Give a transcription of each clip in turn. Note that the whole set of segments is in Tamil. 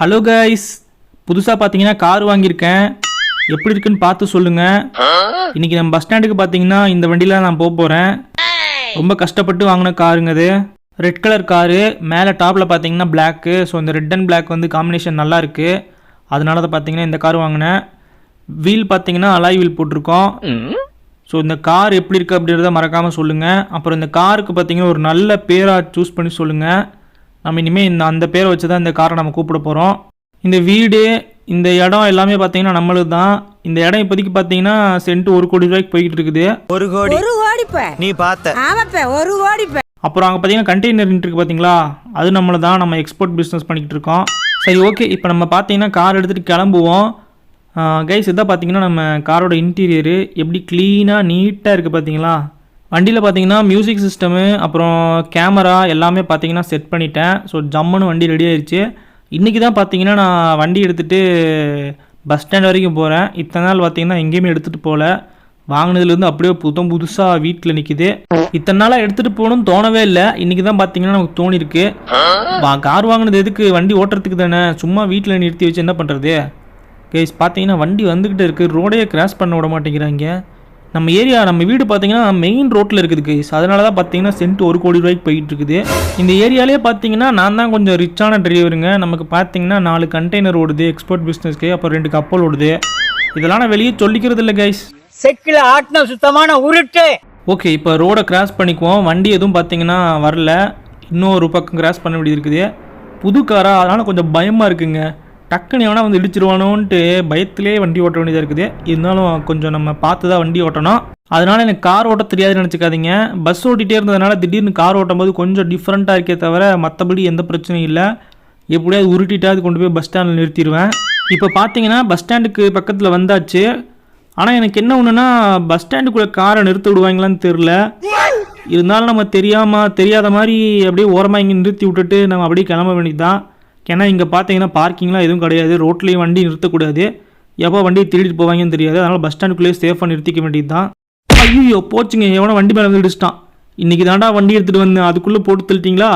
ஹலோ கைஸ் புதுசாக பார்த்தீங்கன்னா கார் வாங்கியிருக்கேன். எப்படி இருக்குன்னு பார்த்து சொல்லுங்கள் இன்னைக்கு நம்ம பஸ் ஸ்டாண்டுக்கு பார்த்தீங்கன்னா இந்த வண்டியில் நான் போக போகிறேன் ரொம்ப கஷ்டப்பட்டு வாங்கின காருங்க அது. Red colour car. மேலே டாப்பில் பார்த்தீங்கன்னா பிளாக்கு ஸோ இந்த ரெட் அண்ட் பிளாக் வந்து காம்பினேஷன் நல்லா இருக்குது அதனால தான் பார்த்தீங்கன்னா இந்த கார் வாங்கினேன். வீல் பார்த்தீங்கன்னா அலாய் வீல் போட்டிருக்கோம். ஸோ இந்த கார் எப்படி இருக்குது அப்படின்றத மறக்காமல் சொல்லுங்கள் அப்புறம் இந்த காருக்கு பார்த்தீங்கன்னா ஒரு நல்ல பேராக சூஸ் பண்ணி சொல்லுங்கள் நம்ம இனிமேல் இந்த அந்த பேரை வச்சு தான் இந்த காரை நம்ம கூப்பிட போகிறோம் இந்த வீடு இந்த இடம் எல்லாமே பார்த்தீங்கன்னா நம்மளுக்கு தான் இந்த இடம் இப்போதைக்கு பார்த்தீங்கன்னா சென்ட் ஒரு கோடி ரூபாய்க்கு போய்கிட்டு இருக்குது. ஒரு கோடி. ஒரு கோடிப்ப நீ பார்த்த. ஆமாப்ப ஒரு கோடிப்ப அப்புறம் அங்கே பார்த்தீங்கன்னா கண்டெய்னர் இருக்கு பார்த்தீங்களா? அது நம்மள தான் நம்ம எக்ஸ்போர்ட் பிஸ்னஸ் பண்ணிக்கிட்டு இருக்கோம். சரி ஓகே இப்போ நம்ம பார்த்தீங்கன்னா கார் எடுத்துகிட்டு கிளம்புவோம். கைஸ் இதான் பார்த்தீங்கன்னா நம்ம காரோட இன்டீரியரு எப்படி க்ளீனாக நீட்டாக இருக்குது பார்த்தீங்களா? வண்டியில் பார்த்தீங்கன்னா மியூசிக் சிஸ்டமு அப்புறம் கேமரா எல்லாமே பார்த்தீங்கன்னா செட் பண்ணிட்டேன். ஸோ ஜம்முன்னு வண்டி ரெடி ஆயிடுச்சு இன்றைக்கி தான் பார்த்தீங்கன்னா நான் வண்டி எடுத்துகிட்டு பஸ் ஸ்டாண்ட் வரைக்கும் போகிறேன் இத்தனை நாள் பார்த்தீங்கன்னா எங்கேயுமே எடுத்துகிட்டு போகல வாங்கினதுலேருந்து அப்படியே புத்தம் புதுசாக வீட்டில் நிற்கிது இத்தனை நாளாக எடுத்துகிட்டு போகணும்னு தோணவே இல்லை. இன்றைக்கி தான் பார்த்தீங்கன்னா நமக்கு தோணிருக்கு. வா கார் வாங்கினது எதுக்கு? வண்டி ஓட்டுறதுக்கு தானே. சும்மா வீட்டில் நிறுத்தி வச்சு என்ன பண்ணுறது கேஸ் பார்த்தீங்கன்னா வண்டி வந்துக்கிட்டு இருக்குது ரோடையே கிராஸ் பண்ண விட மாட்டேங்கிறாங்க. நம்ம ஏரியா நம்ம வீடு பார்த்தீங்கன்னா மெயின் ரோட்டில் இருக்குது கேஸ் அதனால தான் பார்த்தீங்கன்னா சென்ட் ஒரு கோடி ரூபாய்க்கு போயிட்டு இருக்குது இந்த ஏரியாலே பார்த்தீங்கன்னா நான் தான் கொஞ்சம் ரிச்சான டிரைவருங்க நமக்கு பார்த்தீங்கன்னா நாலு கண்டெய்னர் ஓடுது எக்ஸ்போர்ட் பிஸ்னஸ்க்கு அப்புறம் ரெண்டு கப்பல் ஓடுது. இதெல்லாம் நான் வெளியே சொல்லிக்கிறது இல்லை கைஸ் செக்கில் ஆட்டின சுத்தமான உருட்டு. ஓகே இப்போ ரோடை கிராஸ் பண்ணிக்குவோம். வண்டி எதுவும் பார்த்தீங்கன்னா வரல. இன்னும் ஒரு பக்கம் கிராஸ் பண்ண வேண்டியது இருக்குது. புது காரா அதனால் கொஞ்சம் பயமாக இருக்குங்க. டக்குன்னு எவனா வந்து இடிச்சிருவானோன்ட்டு பயத்திலே வண்டி ஓட்ட வேண்டியதாக இருக்குது. இருந்தாலும் கொஞ்சம் நம்ம பார்த்து தான் வண்டி ஓட்டணும். அதனால் எனக்கு கார் ஓட்ட தெரியாதுன்னு நினச்சிக்காதீங்க. பஸ் ஓட்டிகிட்டே இருந்ததுனால திடீர்னு கார் ஓட்டும் போது கொஞ்சம் டிஃப்ரெண்ட்டாக இருக்கே தவிர மற்றபடி எந்த பிரச்சனையும் இல்லை. எப்படியாவது உருட்டிட்டாவது கொண்டு போய் பஸ் ஸ்டாண்டில் நிறுத்திடுவேன் இப்போ பார்த்தீங்கன்னா பஸ் ஸ்டாண்டுக்கு பக்கத்தில் வந்தாச்சு. ஆனால் எனக்கு என்ன ஒன்றுனா பஸ் ஸ்டாண்டுக்குள்ளே காரை நிறுத்த விடுவாங்களான்னு தெரில இருந்தாலும் நம்ம தெரியாமல் தெரியாத மாதிரி அப்படியே ஓரமாக இங்கே நிறுத்தி விட்டுட்டு நம்ம அப்படியே கிளம்ப வேண்டியது தான் ஏன்னா இங்கே பார்த்தீங்கன்னா பார்க்கிங்லாம் எதுவும் கிடையாது. ரோட்லேயும் வண்டி நிறுத்தக்கூடாது. எப்போ வண்டியை திருடிட்டு போவாங்கன்னு தெரியாது. அதனால் பஸ் ஸ்டாண்டுக்குள்ளேயே சேஃபாக நிறுத்திக்க வேண்டியது தான் ஐயோ போச்சுங்க. எவனோ வண்டி மேலே வந்து இடிச்சிட்டான். இன்றைக்கி தாண்டா வண்டி எடுத்துகிட்டு வந்தேன். அதுக்குள்ளே போட்டு தள்ளிட்டீங்களா?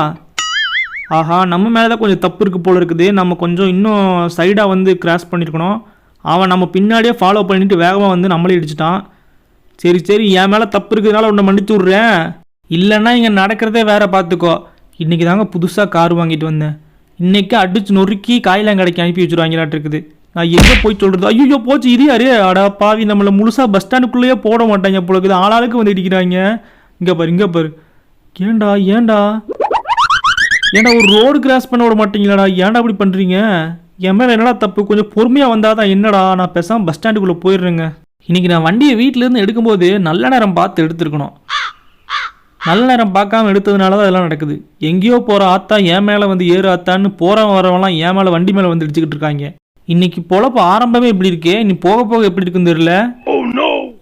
ஆஹா நம்ம மேலே தான் கொஞ்சம் தப்பு இருக்குது போல் இருக்குது. நம்ம கொஞ்சம் இன்னும் சைடாக வந்து கிராஸ் பண்ணியிருக்கணும் அவன் நம்ம பின்னாடியே ஃபாலோ பண்ணிட்டு வேகமாக வந்து நம்மளே இடிச்சிட்டான். சரி சரி. என் மேலே தப்பு இருக்கிறதுனால உன்னை மன்னிச்சு விட்றேன். இல்லைன்னா இங்கே நடக்கிறதே வேற பார்த்துக்கோ இன்றைக்கி தாங்க புதுசாக கார் வாங்கிட்டு வந்தேன். இன்றைக்கி அடிச்சு நொறுக்கி காயெல்லாம் கடைக்கு அனுப்பி வச்சுருவாங்களாட்டு இருக்குது நான் எங்கே போய் சொல்கிறது ஐயோ போச்சு இது அடா பாவி நம்மளை முழுசாக பஸ் ஸ்டாண்டுக்குள்ளேயே போட மாட்டாங்க போல இருக்குது. ஆளாளுக்கு வந்து இடிக்கிறாங்க. இங்கே பாரு இங்கே பாரு. ஏன்டா ஏன்டா? ஏண்டா ஒரு ரோடு கிராஸ் பண்ண விட மாட்டீங்களாடா? ஏன்டா அப்படி பண்ணுறீங்க என் மேலே என்னடா தப்பு? கொஞ்சம் பொறுமையாக வந்தால் தான் என்னடா? நான் பேசாமல் பஸ் ஸ்டாண்டுக்குள்ளே போயிடுறேங்க. இன்றைக்கி நான் வண்டியை வீட்டிலேருந்து எடுக்கும்போது நல்ல நேரம் பார்த்து எடுத்துருக்கணும். நல்ல நேரம் பார்க்காம எடுத்ததுனால தான் இதெல்லாம் நடக்குது. எங்கேயோ போகிற ஆத்தா என் மேலே வந்து ஏறு ஆத்தான்னு போகிறவன் வரவன்லாம் என் மேலே வண்டி மேலே வந்து இடிச்சுக்கிட்டு இருக்காங்க. இன்னைக்கு பொழப்பு ஆரம்பமே இப்படி இருக்கே நீ போக போக எப்படி இருக்குன்னு தெரியல.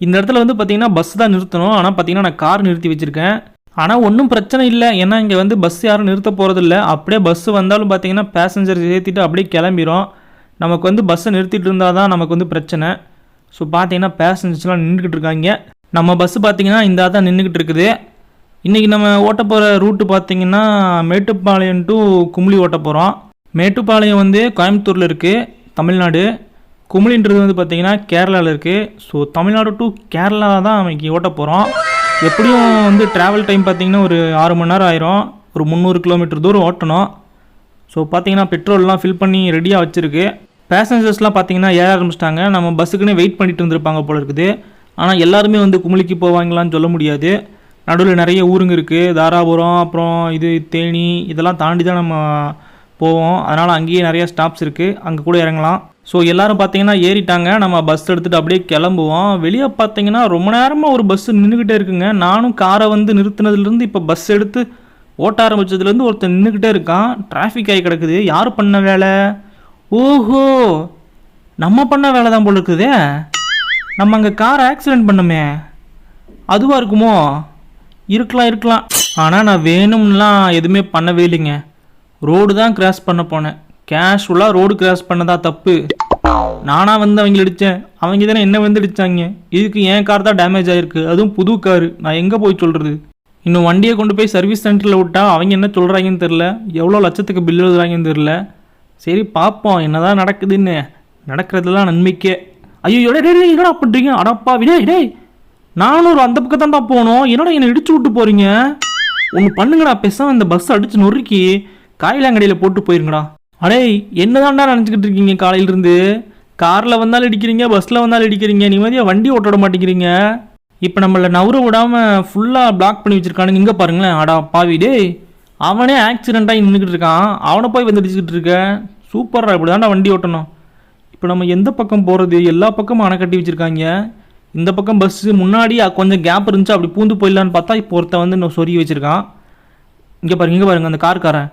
இந்த இடத்துல வந்து பார்த்தீங்கன்னா பஸ் தான் நிறுத்தணும். ஆனால் பார்த்தீங்கன்னா நான் கார் நிறுத்தி வச்சுருக்கேன். ஆனால் ஒன்றும் பிரச்சனை இல்லை. ஏன்னா இங்கே வந்து பஸ் யாரும் நிறுத்த போகிறதில்ல அப்படியே பஸ் வந்தாலும் பார்த்தீங்கன்னா பேசஞ்சர் ஏற்றிட்டு அப்படியே கிளம்பிரும். நமக்கு வந்து பஸ்ஸை நிறுத்திட்டு இருந்தால் தான் நமக்கு வந்து பிரச்சனை. ஸோ பார்த்தீங்கன்னா பேசஞ்சர்ஸ்லாம் நின்றுக்கிட்டு இருக்காங்க. நம்ம பஸ்ஸு பார்த்தீங்கன்னா இந்த தான் நின்றுக்கிட்டு இருக்குது. இன்றைக்கி நம்ம ஓட்ட போகிற ரூட்டு பார்த்தீங்கன்னா மேட்டுப்பாளையம் டு கும்ளி ஓட்ட போகிறோம் மேட்டுப்பாளையம் வந்து கோயம்புத்தூரில் இருக்குது தமிழ்நாடு. கும்ளின்றது வந்து பார்த்திங்கன்னா கேரளாவில் இருக்குது ஸோ தமிழ்நாடு டு கேரளா தான் இன்னைக்கு ஓட்ட போகிறோம் எப்படியும் வந்து ட்ராவல் டைம் பார்த்தீங்கன்னா ஒரு ஆறு மணி நேரம் ஆயிரும். ஒரு முந்நூறு கிலோமீட்டர் தூரம் ஓட்டணும். ஸோ பார்த்தீங்கன்னா பெட்ரோல்லாம் ஃபில் பண்ணி ரெடியாக வச்சுருக்கு. பேசஞ்சர்ஸ்லாம் பார்த்தீங்கன்னா ஏற ஆரம்பிச்சிட்டாங்க. நம்ம பஸ்ஸுக்குன்னு வெயிட் பண்ணிட்டு இருந்திருப்பாங்க போல இருக்குது. ஆனால் எல்லாருமே வந்து குமிளிக்கு போவாங்களான்னு சொல்ல முடியாது. நடுவில் நிறைய ஊருங்க இருக்குது தாராபுரம் அப்புறம் இது தேனி இதெல்லாம் தாண்டி தான் நம்ம போவோம். அதனால் அங்கேயே நிறைய ஸ்டாப்ஸ் இருக்குது அங்கே கூட இறங்கலாம். ஸோ எல்லோரும் பார்த்தீங்கன்னா ஏறிட்டாங்க. நம்ம பஸ் எடுத்துகிட்டு அப்படியே கிளம்புவோம். வெளியே பார்த்தீங்கன்னா ரொம்ப நேரமாக ஒரு பஸ் நின்றுக்கிட்டே இருக்குங்க. நானும் காரை வந்து நிறுத்தினதுலேருந்து இப்போ பஸ் எடுத்து ஓட்ட ஆரம்பிச்சதுலேருந்து ஒருத்தர் நின்றுக்கிட்டே இருக்கான். டிராஃபிக் ஆகி கிடக்குது. யார் பண்ண வேலை? ஓஹோ! நம்ம பண்ண வேலை தான் போல இருக்குதே. நம்ம அங்கே கார் ஆக்சிடென்ட் பண்ணுமே. அதுவாக இருக்குமோ? இருக்கலாம் இருக்கலாம். ஆனால் நான் வேணும்லாம் எதுவுமே பண்ணவே இல்லைங்க. ரோடு தான் கிராஸ் பண்ண போனேன். கேஷுவலாக ரோடு கிராஸ் பண்ணதா தப்பு. நானாக வந்து அவங்க அடித்தேன் அவங்க தானே என்ன வந்து அடித்தாங்க இதுக்கு என் கார் தான் டேமேஜ் ஆகிருக்கு அதுவும் புது காரு நான் எங்கே போய் சொல்கிறது இன்னும் வண்டியை கொண்டு போய் சர்வீஸ் சென்டரில் விட்டால் அவங்க என்ன சொல்கிறாங்கன்னு தெரில எவ்வளோ லட்சத்துக்கு பில் எழுதுறாங்கன்னு தெரில சரி பார்ப்போம். என்னதான் நடக்குதுன்னு. நடக்கிறதுலாம் நன்மைக்கே ஐயோ டேய் என்னடா பண்ணுறீங்க அடப்பா விடே டேய். நானும் ஒரு அந்த பக்கம் தான்டா போகணும் என்னடா என்னை இடிச்சு விட்டு போகிறீங்க ஒன்று பண்ணுங்கடா பெசாம இந்த பஸ் அடிச்சு நொறுக்கி காயிலாங்கடையில் போட்டு போயிருங்கடா. அடே என்னதான்டா நினச்சிக்கிட்டு இருக்கீங்க காலையிலேருந்து? காரில் வந்தாலும் இடிக்கிறீங்க பஸ்ஸில் வந்தாலும் இடிக்கிறீங்க நிம்மதியாக வண்டி ஓட்ட மாட்டேங்கிறீங்க. இப்போ நம்மளை நவுற விடாமல் ஃபுல்லாக பிளாக் பண்ணி வச்சுருக்கானுங்க. இங்கே பாருங்களேன். அடா பாவி அவனே ஆக்சிடெண்ட்டாகி நின்றுக்கிட்டு இருக்கான். அவனை போய் வந்து இருக்கேன் இருக்க. சூப்பராக இப்படி தான்டா வண்டி ஓட்டணும். இப்போ நம்ம எந்த பக்கம் போகிறது எல்லா பக்கமும் அணை கட்டி வச்சுருக்காங்க. இந்த பக்கம் பஸ்ஸு முன்னாடி கொஞ்சம் கேப் இருந்துச்சு அப்படி பூந்து போயிடலான்னு பார்த்தா இப்போ ஒருத்தன் வந்து இன்னும் சொருகி வச்சுருக்கான். இங்கே பாருங்க இங்கே பாருங்க அந்த கார்காரன்.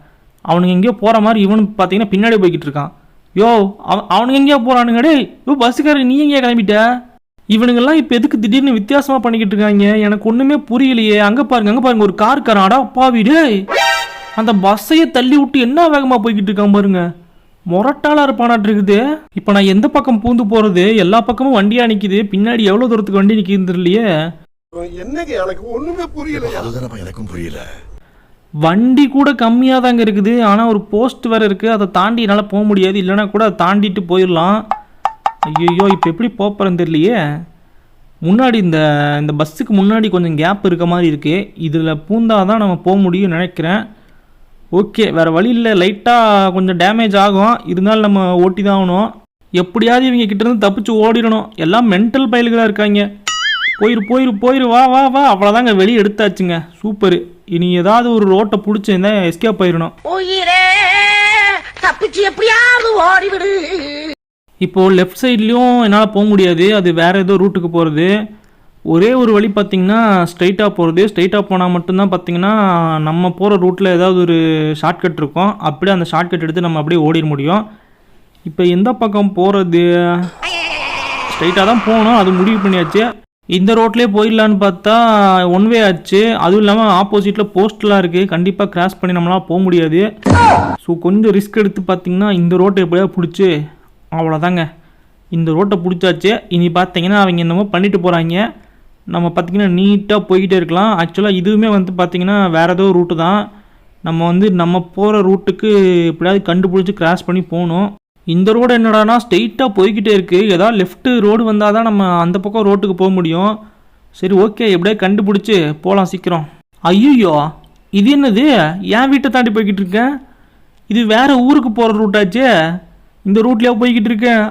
அவனுங்க எங்கேயோ போகிற மாதிரி இவனு பார்த்தீங்கன்னா பின்னாடி போய்கிட்டு இருக்கான். யோ அவன் அவனுங்க எங்கேயோ போகிறானுங்க யோ பஸ்ஸுக்காரன் நீ எங்கேயா கிளம்பிட்ட? இவனுங்கெல்லாம் இப்போ எதுக்கு திடீர்னு வித்தியாசமாக பண்ணிக்கிட்டு இருக்காங்க? எனக்கு ஒன்றுமே புரியலையே. அங்கே பாருங்க அங்கே பாருங்க ஒரு கார்காரன். அடா பாவி வீடு அந்த பஸ்ஸையே தள்ளி விட்டு என்ன வேகமாக போய்கிட்டு இருக்கான் பாருங்க. முரட்டாளா இருப்பானாட்டு இருக்குது இப்போ நான் எந்த பக்கம் பூந்து போகிறது எல்லா பக்கமும் வண்டியா நிற்கிது பின்னாடி எவ்வளோ தூரத்துக்கு வண்டி நிற்கிது தெரியலையே. என்னங்க எனக்கு ஒண்ணுமே புரியல அதுதானப்பா எனக்கும் புரியல. வண்டி கூட கம்மியாக தாங்க இருக்குது. ஆனால் ஒரு போஸ்ட் வேறு இருக்குது அதை தாண்டி என்னால் போக முடியாது. இல்லைன்னா கூட அதை தாண்டிட்டு போயிடலாம். ஐயோ இப்போ எப்படி போகிறேன்னு தெரியலையே. முன்னாடி இந்த இந்த பஸ்ஸுக்கு முன்னாடி கொஞ்சம் கேப் இருக்க மாதிரி இருக்குது இதில் பூந்தா தான் நம்ம போக முடியும்னு நினைக்கிறேன். ஓகே வேறு வழி இல்லை. லைட்டாக கொஞ்சம் டேமேஜ் ஆகும். இருந்தாலும் நம்ம ஓட்டி தான் ஆகணும். எப்படியாவது இவங்க கிட்டேருந்து தப்பிச்சு ஓடிடணும். எல்லாம் மென்டல் பயல்களாக இருக்காங்க. போயிரு போயிரு போயிரு. வா வா வா. அவ்வளோதாங்க வெளியே எடுத்தாச்சுங்க. சூப்பர் இனி ஏதாவது ஒரு ரோட்டை பிடிச்சிருந்தா எஸ்கேப் ஆயிடணும். உயிரே தப்பிச்சு எப்படியாவது ஓடிவிடு. இப்போது லெஃப்ட் சைட்லேயும் என்னால் போக முடியாது. அது வேறு ஏதோ ரூட்டுக்கு போகிறது ஒரே ஒரு வழி பார்த்தீங்கன்னா ஸ்ட்ரைட்டாக போகிறது ஸ்ட்ரைட்டாக போனால் மட்டும்தான் பார்த்தீங்கன்னா நம்ம போகிற ரூட்டில் ஏதாவது ஒரு ஷார்ட்கட் இருக்கும். அப்படியே அந்த ஷார்ட்கட் எடுத்து நம்ம அப்படியே ஓடிட முடியும். இப்போ எந்த பக்கம் போகிறது ஸ்ட்ரைட்டாக தான் போகணும். அது முடிவு பண்ணியாச்சு. இந்த ரோட்லேயே போயிடலான்னு பார்த்தா ஒன் வே ஆச்சு. அதுவும் இல்லாமல் ஆப்போசிட்டில் போஸ்ட்லாம் இருக்குது கண்டிப்பாக கிராஸ் பண்ணி நம்மளால் போக முடியாது. ஸோ கொஞ்சம் ரிஸ்க் எடுத்து பார்த்தீங்கன்னா இந்த ரோட்டை எப்படியாவது பிடிச்சி அவ்வளோதாங்க இந்த ரோட்டை பிடிச்சாச்சு. இனி பார்த்தீங்கன்னா அவங்க என்னமோ பண்ணிட்டு போகிறாங்க நம்ம பார்த்தீங்கன்னா நீட்டாக போய்கிட்டே இருக்கலாம். ஆக்சுவலாக இதுவுமே வந்து பார்த்திங்கன்னா வேறு ஏதோ ரூட்டு தான். நம்ம வந்து நம்ம போகிற ரூட்டுக்கு எப்படியாவது கண்டுபிடிச்சி கிராஸ் பண்ணி போகணும். இந்த ரோடு என்னடானா ஸ்ட்ரெயிட்டாக போய்கிட்டே இருக்குது ஏதாவது லெஃப்ட்டு ரோடு வந்தால் தான் நம்ம அந்த பக்கம் ரோட்டுக்கு போக முடியும். சரி ஓகே எப்படியே கண்டுபிடிச்சி போகலாம் சீக்கிரம். ஐயோ இது என்னது? என் வீட்டை தாண்டி போய்கிட்டு இருக்கேன். இது வேறு ஊருக்கு போகிற ரூட்டாச்சே இந்த ரூட்லேயே போய்கிட்டு இருக்கேன்.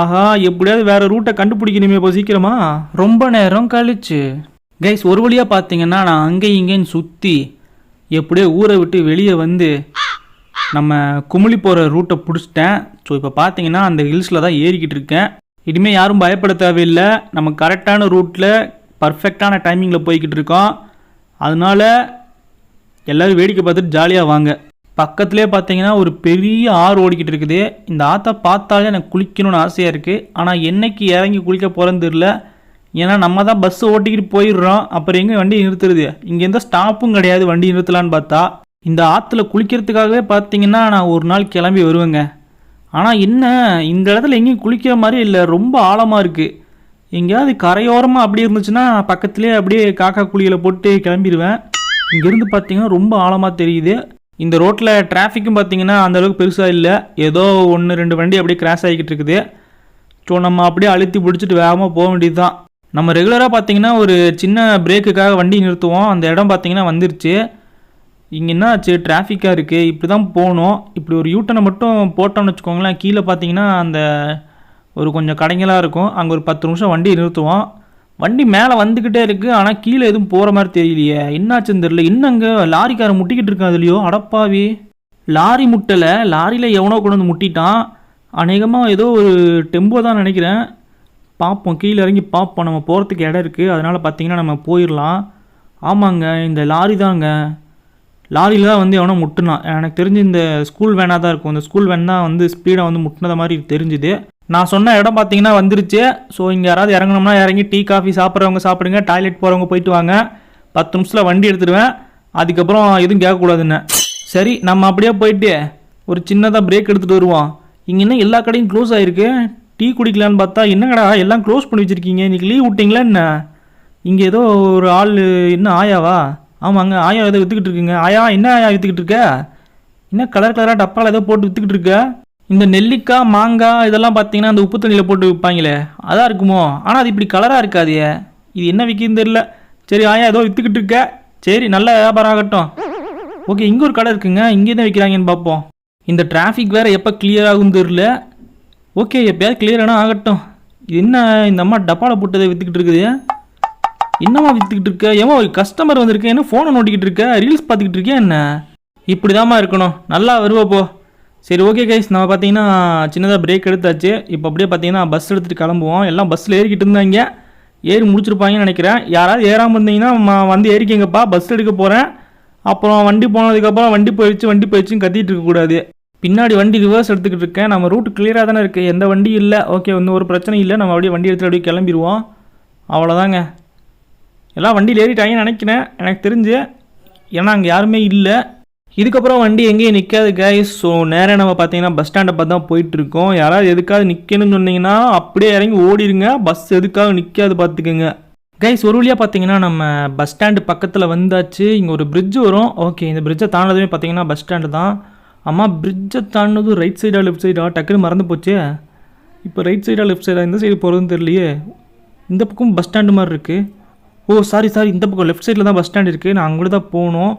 ஆஹா எப்படியாவது வேற ரூட்டை கண்டுபிடிக்கணுமே இப்போ சீக்கிரமா. ரொம்ப நேரம் கழிச்சு. கைஸ் ஒரு வழியாக பார்த்தீங்கன்னா நான் அங்கேயும் இங்கேயும் சுற்றி எப்படியோ ஊரை விட்டு வெளியே வந்து நம்ம குமிழி போகிற ரூட்டை பிடிச்சிட்டேன். ஸோ இப்போ பார்த்தீங்கன்னா அந்த ஹில்ஸில் தான் ஏறிக்கிட்டு இருக்கேன். இனிமேல் யாரும் பயப்பட தேவையில்லை. நம்ம கரெக்டான ரூட்டில் பர்ஃபெக்டான டைமிங்கில் போய்கிட்டு இருக்கோம். அதனால எல்லோரும் வேடிக்கை பார்த்துட்டு ஜாலியாக வாங்க. பக்கத்துலேயே பார்த்தீங்கன்னா ஒரு பெரிய ஆறு ஓடிக்கிட்டு இருக்குது. இந்த ஆற்றை பார்த்தாலே எனக்கு குளிக்கணும்னு ஆசையாக இருக்குது ஆனால் என்னைக்கு இறங்கி குளிக்க போகிறேன்னு தெரில ஏன்னா நம்ம தான் பஸ்ஸு ஓட்டிக்கிட்டு போயிடுறோம். அப்புறம் எங்கே வண்டி நிறுத்துறது? இங்கே எந்த ஸ்டாப்பும் கிடையாது. வண்டி நிறுத்தலான்னு பார்த்தா. இந்த ஆற்றுல குளிக்கிறதுக்காகவே பார்த்தீங்கன்னா நான் ஒரு நாள் கிளம்பி வருவேங்க. ஆனால் என்ன? இந்த இடத்துல எங்கேயும் குளிக்கிற மாதிரி இல்லை. ரொம்ப ஆழமாக இருக்குது எங்கேயாவது கரையோரமாக அப்படி இருந்துச்சுன்னா பக்கத்துலேயே அப்படியே காக்கா குழியில் போட்டு கிளம்பிடுவேன். இங்கேருந்து பார்த்தீங்கன்னா ரொம்ப ஆழமாக தெரியுது. இந்த ரோட்டில் டிராஃபிக்கும் பார்த்தீங்கன்னா அந்த அளவுக்கு பெருசாக இல்லை. ஏதோ ஒன்று ரெண்டு வண்டி அப்படியே கிராஸ் ஆகிக்கிட்டு இருக்குது. ஸோ நம்ம அப்படியே அழுத்தி பிடிச்சிட்டு வேகமாக போக வேண்டியது தான் நம்ம ரெகுலராக பார்த்தீங்கன்னா ஒரு சின்ன பிரேக்குக்காக வண்டி நிறுத்துவோம். அந்த இடம் பார்த்தீங்கன்னா வந்துருச்சு. இங்கே என்ன ஆச்சு டிராஃபிக்காக இருக்குது இப்படி தான் போகணும். இப்படி ஒரு யூட்டனை மட்டும் போட்டோம்னு வச்சுக்கோங்களேன். கீழே பார்த்தீங்கன்னா அந்த ஒரு கொஞ்சம் கடைங்களாக இருக்கும். அங்கே ஒரு பத்து நிமிஷம் வண்டி நிறுத்துவோம். வண்டி மேலே வந்துக்கிட்டே இருக்குது ஆனால் கீழே எதுவும் போகிற மாதிரி தெரியலையே. என்னாச்சுன்னு தெரியல. இன்னங்க லாரிக்காரன் முட்டிக்கிட்டு இருக்கான் அதுலேயோ? அடப்பாவி. லாரி முட்டலை. லாரியில் எவனோ கொண்டு வந்து முட்டிட்டான். அநேகமாக ஏதோ ஒரு டெம்போ தான் நினைக்கிறேன். பார்ப்போம் கீழே இறங்கி பார்ப்போம் நம்ம போகிறதுக்கு இடம் இருக்குது அதனால் பார்த்தீங்கன்னா நம்ம போயிடலாம். ஆமாங்க. இந்த லாரி தாங்க. லாரியில் தான் வந்து எவனோ முட்டுனான். எனக்கு தெரிஞ்சு இந்த ஸ்கூல் வேனாக தான் இருக்கும். இந்த ஸ்கூல் வேன் தான் வந்து ஸ்பீடாக வந்து முட்டினத மாதிரி தெரிஞ்சுது. நான் சொன்ன இடம் பார்த்தீங்கன்னா வந்துருச்சு. ஸோ இங்கே யாராவது இறங்கணும்னா இறங்கி டீ காஃபி சாப்பிட்றவங்க சாப்பிடுங்க. டாய்லெட் போகிறவங்க போயிட்டு வாங்க. பத்து நிமிஷத்தில் வண்டி எடுத்துடுவேன் அதுக்கப்புறம் எதுவும் கேட்கக்கூடாதுன்னு. சரி நம்ம அப்படியே போயிட்டு ஒரு சின்னதாக பிரேக் எடுத்துகிட்டு வருவோம். இங்கே என்ன எல்லா கடையும் க்ளோஸ் ஆகிருக்கு டீ குடிக்கலான்னு பார்த்தா என்னங்கடா எல்லாம் க்ளோஸ் பண்ணி வச்சுருக்கீங்க? இன்றைக்கி லீவ் விட்டிங்களா என்ன? இங்கே ஏதோ ஒரு ஆள் என்ன ஆயாவா? ஆமாங்க ஆயா ஏதோ விற்றுக்கிட்டு இருக்குங்க. ஆயா என்ன ஆயா விற்றுக்கிட்டு இருக்க? என்ன கலர் கலராக டப்பாவில் ஏதோ போட்டு விற்றுக்கிட்டு இருக்க? இந்த நெல்லிக்காய் மாங்காய் இதெல்லாம் பார்த்தீங்கன்னா அந்த உப்பு தண்ணியில் போட்டு விற்பாங்களே அதான் இருக்குமோ? ஆனால் அது இப்படி கலராக இருக்காதே. இது என்ன விற்கின்னு தெரியல. சரி ஆயா ஏதோ விற்றுக்கிட்டு இருக்க. சரி நல்ல வியாபாரம் ஆகட்டும். ஓகே இங்கே ஒரு கடை இருக்குங்க. இங்கே தான் விற்கிறாங்கன்னு பார்ப்போம் இந்த டிராஃபிக் வேறு எப்போ கிளியர் ஆகும் தெரியல. ஓகே எப்பயாவது கிளியரானா ஆகட்டும். இது என்ன இந்த அம்மா டப்பாவில் போட்டதை விற்றுக்கிட்டு இருக்குது? என்னம்மா விற்றுக்கிட்டு இருக்க? ஏமா ஒரு கஸ்டமர் வந்திருக்கேன் என்ன ஃபோனை நோட்டிக்கிட்டு இருக்க? ரீல்ஸ் பார்த்துக்கிட்டு இருக்கேன் என்ன? இப்படி இருக்கணும். நல்லா வருவோப்போ சரி ஓகே கைஸ் நம்ம பார்த்தீங்கன்னா சின்னதாக பிரேக் எடுத்தாச்சு. இப்போ அப்படியே பார்த்தீங்கன்னா பஸ் எடுத்துகிட்டு கிளம்புவோம். எல்லாம் பஸ்ஸில் ஏறிக்கிட்டு இருந்தாங்க. ஏறி முடிச்சிருப்பாங்கன்னு நினைக்கிறேன். யாராவது ஏறாமல் இருந்தீங்கன்னா வந்து ஏறிக்கங்கப்பா. பஸ் எடுக்க போகிறேன் அப்புறம் வண்டி போனதுக்கப்புறம் வண்டி போயிடுச்சு வண்டி போயிடுச்சுன்னு கத்திட்டு இருக்கக்கூடாது பின்னாடி வண்டி ரிவர்ஸ் எடுத்துக்கிட்டு இருக்கேன். நம்ம ரூட் கிளியராக தானே இருக்குது எந்த வண்டி இல்லை. ஓகே வந்து ஒரு பிரச்சனை இல்லை. நம்ம அப்படியே வண்டி எடுத்துகிட்டு அப்படியே கிளம்பிடுவோம். அவ்வளோதாங்க எல்லாம் வண்டியில் ஏறிட்டாங்கன்னு நினைக்கிறேன். எனக்கு தெரிஞ்சு. ஏன்னா அங்கே யாருமே இல்லை. இதுக்கப்புறம் வண்டி எங்கேயும் நிற்காது கைஸ் ஸோ நேராக நம்ம பார்த்தீங்கன்னா பஸ் ஸ்டாண்டை பார்த்து தான் போயிட்டுருக்கோம். யாராவது எதுக்காவது நிற்கணும்னு சொன்னீங்கன்னா அப்படியே இறங்கி ஓடிடுங்க பஸ் எதுக்காக நிற்காது பார்த்துக்குங்க. கைஸ் ஒரு வழியாக பார்த்தீங்கன்னா நம்ம பஸ் ஸ்டாண்டு பக்கத்தில் வந்தாச்சு. இங்கே ஒரு பிரிட்ஜ் வரும். ஓகே இந்த பிரிட்ஜை தாண்டதுமே பார்த்தீங்கன்னா பஸ் ஸ்டாண்டு தான். அம்மா பிரிட்ஜை தாண்டதும் ரைட் சைடாக லெஃப்ட் சைடாக டக்குன்னு மறந்து போச்சு. இப்போ ரைட் சைடாக லெஃப்ட் சைடாக இந்த சைடு போகிறதுன்னு தெரியலையே. இந்த பக்கம் பஸ் ஸ்டாண்டு மாதிரி இருக்குது ஓ சாரி சாரி இந்த பக்கம் லெஃப்ட் சைடில் தான் பஸ் ஸ்டாண்ட் இருக்குது நான் அங்கே தான் போகணும்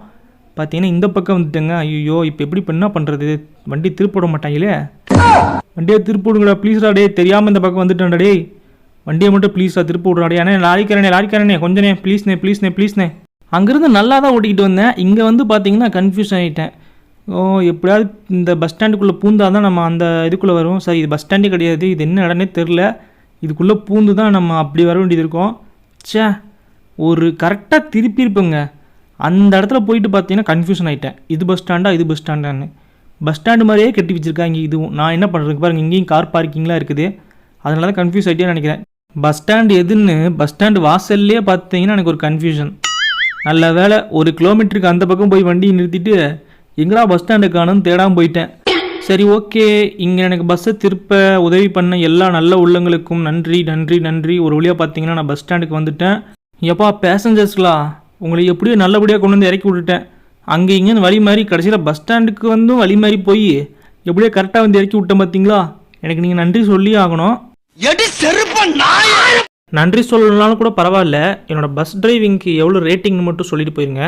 பார்த்தீங்கன்னா இந்த பக்கம் வந்துட்டேங்க. ஐயோ இப்போ எப்படி இப்போ என்ன பண்ணுறது வண்டி திருப்பிட மாட்டாங்களே. வண்டியை திருப்பி விடுங்கடா ப்ளீஸ்டா டே தெரியாமல் இந்த பக்கம் வந்துட்டேன்டா டேய். வண்டியை மட்டும் ப்ளீஸ்டா திருப்பி விட்றா டே அண்ணே லாரிக்காரனே லாரிக்காரனே கொஞ்சனே ப்ளீஸ்ண்ணே ப்ளீஸ்ண்ணே ப்ளீஸ்ண்ணே அங்கேருந்து நல்லா தான் ஓட்டிக்கிட்டு வந்தேன். இங்கே வந்து பார்த்தீங்கன்னா கன்ஃபியூஸ் ஆகிட்டேன் ஓ எப்படியாவது இந்த பஸ் ஸ்டாண்டுக்குள்ளே பூந்தா தான் நம்ம அந்த இதுக்குள்ளே வருவோம். சார் இது பஸ் ஸ்டாண்டே கிடையாது. இது என்ன இடம்னே தெரில இதுக்குள்ளே பூந்து தான் நம்ம அப்படி வர வேண்டியது இருக்கும். சே ஒரு கரெக்டாக திருப்பி இருப்பேங்க. அந்த இடத்துல போயிட்டு பார்த்தீங்கன்னா கன்ஃபியூஷன் ஆகிட்டேன் இது பஸ் ஸ்டாண்டா இது பஸ் ஸ்டாண்டான்னு பஸ் ஸ்டாண்டு மாதிரியே கட்டி வச்சிருக்காங்க இதுவும். நான் என்ன பண்ணுறதுக்கு பாருங்க இங்கேயும் கார் பார்க்கிங்லாம் இருக்குது. அதனால தான் கன்ஃபியூஸ் ஆகிட்டே நினைக்கிறேன். பஸ் ஸ்டாண்டு எதுன்னு பஸ் ஸ்டாண்டு வாசல்லே பார்த்தீங்கன்னா எனக்கு ஒரு கன்ஃபியூஷன் நல்ல வேலை ஒரு கிலோமீட்டருக்கு அந்த பக்கம் போய் வண்டியை நிறுத்திட்டு எங்கடா பஸ் ஸ்டாண்டு காணும்னு தேடாமல் போயிட்டேன். சரி ஓகே இங்கே எனக்கு பஸ்ஸை திருப்ப உதவி பண்ண எல்லா நல்ல உள்ளங்களுக்கும் நன்றி நன்றி நன்றி. ஒரு வழியாக பார்த்தீங்கன்னா நான் பஸ் ஸ்டாண்டுக்கு வந்துட்டேன். எப்பா பேசஞ்சர்ஸ்களா உங்களை எப்படியோ நல்லபடியாக கொண்டு வந்து இறக்கி விட்டுட்டேன். அங்கே இங்கேன்னு வழி மாதிரி கடைசியில் பஸ் ஸ்டாண்டுக்கு வந்தும் வழி மாதிரி போய் எப்படியோ கரெக்டாக வந்து இறக்கி விட்டேன் பார்த்தீங்களா எனக்கு நீங்கள் நன்றி சொல்லி ஆகணும். நன்றி சொல்லலனாலும் கூட பரவாயில்ல. என்னோட பஸ் டிரைவிங்க்கு எவ்வளோ ரேட்டிங்னு மட்டும் சொல்லிட்டு போயிருங்க.